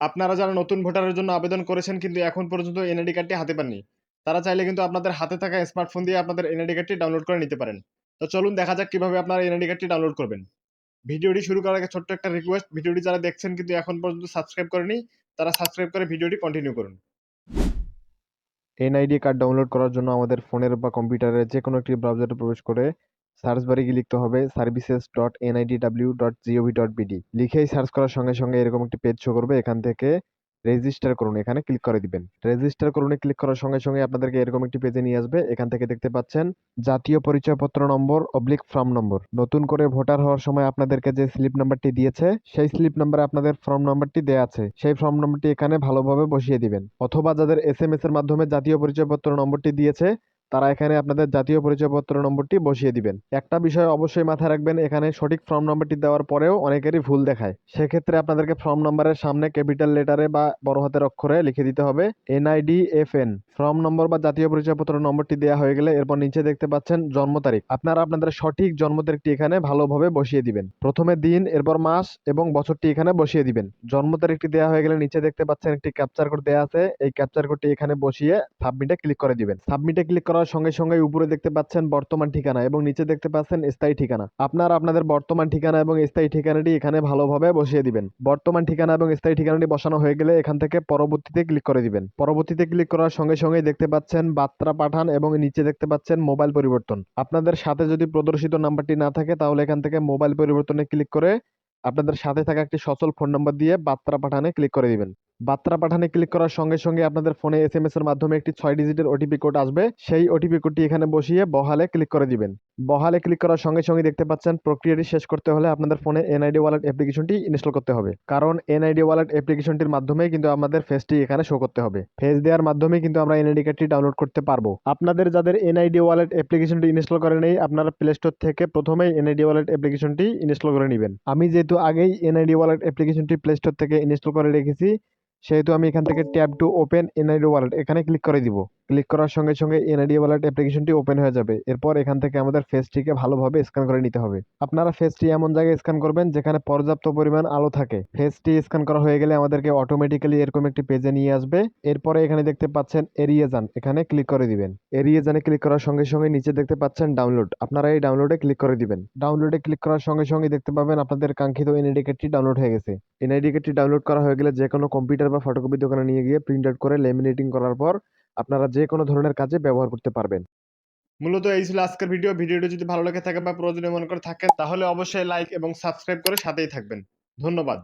আপনারা যারা নতুন ভোটারের জন্য আবেদন করেছেন কিন্তু এখন পর্যন্ত এনআইডি কার্ডটি হাতে পাননি, তারা চাইলে কিন্তু আপনাদের হাতে থাকা স্মার্টফোন দিয়ে আপনাদের এনআইডি কার্ডটি ডাউনলোড করে নিতে পারেন। তো চলুন দেখা যাক কীভাবে আপনারা এনআইডি কার্ডটি ডাউনলোড করবেন। ভিডিওটি শুরু করার আগে ছোট্ট একটা রিকোয়েস্ট ভিডিওটি যারা দেখছেন কিন্তু এখন পর্যন্ত সাবস্ক্রাইব করেনি, তারা সাবস্ক্রাইব করে ভিডিওটি কন্টিনিউ করুন। এনআইডি কার্ড ডাউনলোড করার জন্য আমাদের ফোনের বা কম্পিউটারের যে কোনো একটি ব্রাউজারে প্রবেশ করে সার্চ বারে গিয়ে লিখতে হবে services dot NIDW dot GOV dot BD লিখেই search করার সঙ্গে সঙ্গে এরকম একটি পেজ শো করবে, এখান থেকে রেজিস্টার করুন, এখানে ক্লিক করে দিবেন। রেজিস্টার করুন ক্লিক করার সঙ্গে সঙ্গে আপনাদেরকে এরকম একটি পেজে নিয়ে আসবে, এখান থেকে দেখতে পাচ্ছেন জাতীয় পরিচয়পত্র নম্বর অবলিক ফর্ম নম্বর নতুন করে ভোটার হওয়ার সময় আপনাদেরকে যে স্লিপ নাম্বারটি দিয়েছে, সেই স্লিপ নাম্বারে আপনাদের ফর্ম নাম্বারটি দেওয়া আছে। সেই ফর্ম নাম্বারটি এখানে ভালোভাবে বসিয়ে দিবেন। অথবা যাদের এস এর মাধ্যমে জাতীয় পরিচয়পত্র নম্বরটি দিয়েছে তারা এখানে আপনাদের জাতীয় পরিচয়পত্র নম্বরটি বসিয়ে দিবেন। একটা বিষয় অবশ্যই মাথায় রাখবেন, এখানে সঠিক ফর্ম নম্বরটি দেওয়ার পরেও অনেকেরই ভুল দেখায়। সেক্ষেত্রে আপনাদেরকে ফর্ম নম্বরের সামনে ক্যাপিটাল লেটারে বা বড় হাতের অক্ষরে লিখে দিতে হবে NID F N form number বা জাতীয় পরিচয়পত্র নম্বরটি দেওয়া হয়ে গেলে এরপর নিচে দেখতে পাচ্ছেন জন্ম তারিখ। আপনারা আপনাদের সঠিক জন্ম তারিখটি এখানে ভালোভাবে বসিয়ে দিবেন। প্রথমে দিন, এরপর মাস এবং বছরটি এখানে বসিয়ে দিবেন। জন্ম তারিখটি দেওয়া হয়ে গেলে নিচে দেখতে পাচ্ছেন একটি ক্যাপচার কোড দেওয়া আছে। এই ক্যাপচার কোডটি এখানে বসিয়ে সাবমিটে ক্লিক করে দিবেন। সাবমিটে ক্লিক করার সঙ্গে সঙ্গে উপরে দেখতে পাচ্ছেন বর্তমান ঠিকানা এবং নিচে দেখতে পাচ্ছেন স্থায়ী ঠিকানা। আপনারা আপনাদের বর্তমান ঠিকানা এবং স্থায়ী ঠিকানাটি এখানে ভালোভাবে বসিয়ে দিবেন। বর্তমান ঠিকানা এবং স্থায়ী ঠিকানাটি বসানো হয়ে গেলে এখান থেকে পরবর্তীতে ক্লিক করে দিবেন। পরবর্তীতে ক্লিক করার সঙ্গে সঙ্গে দেখতে পাচ্ছেন বার্তা পাঠান এবং নিচে দেখতে পাচ্ছেন মোবাইল পরিবর্তন। আপনাদের সাথে যদি প্রদর্শিত নাম্বারটি না থাকে তাহলে এখান থেকে মোবাইল পরিবর্তনে ক্লিক করে আপনাদের সাথে থাকা একটি সচল ফোন নাম্বার দিয়ে বার্তা পাঠানে ক্লিক করে দিবেন। বার্তা পাঠানে ক্লিক করার সঙ্গে সঙ্গে আপনাদের ফোনে এস এম এস এর মাধ্যমে একটি ছয় ডিজিটের ওটিপি কোড আসবে। সেই ওটিপি কোডটি এখানে বসিয়ে বহালে ক্লিক করে দিবেন। বহালে ক্লিক করার সঙ্গে সঙ্গে দেখতে পাচ্ছেন প্রক্রিয়াটি শেষ করতে হলে আপনাদের ফোনে এনআইডি ওয়ালেট অ্যাপ্লিকেশনটি ইনস্টল করতে হবে। কারণ এনআইডি ওয়ালেট অ্যাপ্লিকেশনটির মাধ্যমে কিন্তু আমাদের ফেসটি এখানে শো করতে হবে। ফেস দেওয়ার মাধ্যমে কিন্তু আমরা এনআইডি কার্ডটি ডাউনলোড করতে পারব। আপনাদের যাদের এনআইডি ওয়ালেট অ্যাপ্লিকেশনটি ইনস্টল করে নেই, আপনারা প্লে স্টোর থেকে প্রথমেই এনআইডি ওয়ালেট অ্যাপ্লিকেশনটি ইনস্টল করে নেবেন। আমি যেহেতু আগেই এনআইডি ওয়ালেট অ্যাপ্লিকেশনটি প্লে স্টোর থেকে ইনস্টল করে রেখেছি সেহেতু আমি এখান থেকে tab to open NID wallet এখানে ক্লিক করে দিব। ক্লিক করার সঙ্গে সঙ্গে এনআইডি ওয়ালেট অ্যাপ্লিকেশনটি ওপেন হয়ে যাবে। এরপর এখান থেকে আমাদের ফেসটিকে ভালোভাবে স্ক্যান করে নিতে হবে। আপনারা ফেসটি এমন জায়গায় স্ক্যান করবেন যেখানে পর্যাপ্ত পরিমাণ আলো থাকে। ফেসটি স্ক্যান করা হয়ে গেলে আমাদেরকে অটোমেটিক্যালি এরকম একটি পেজে নিয়ে আসবে। এরপরে এখানে দেখতে পাচ্ছেন এরিয়ে যান। এখানে ক্লিক করে দিবেন। এরিয়ে জানে ক্লিক করার সঙ্গে সঙ্গে নিচে দেখতে পাচ্ছেন ডাউনলোড আপনারা এই ডাউনলোডে ক্লিক করে দিবেন। ডাউনলোডে ক্লিক করার সঙ্গে সঙ্গে দেখতে পাবেন আপনাদের কাঙ্ক্ষিত এনআইডি কার্ডটি ডাউনলোড হয়ে গেছে। এনআইডি কার্ডটি ডাউনলোড করা হয়ে গেলে যে কোনো কম্পিউটার বা ফটোকপি দোকানে নিয়ে গিয়ে প্রিন্ট আউট করে লেমিনেটিং করার পর আপনারা যে কোনো ধরনের কাজে ব্যবহার করতে পারবেন। মূলত এই ছিল আজকের ভিডিও। ভিডিওটি যদি ভালো লেগে থাকে বা প্রয়োজনীয় মনে করে থাকে তাহলে অবশ্যই লাইক এবং সাবস্ক্রাইব করে সাথেই থাকবেন। ধন্যবাদ।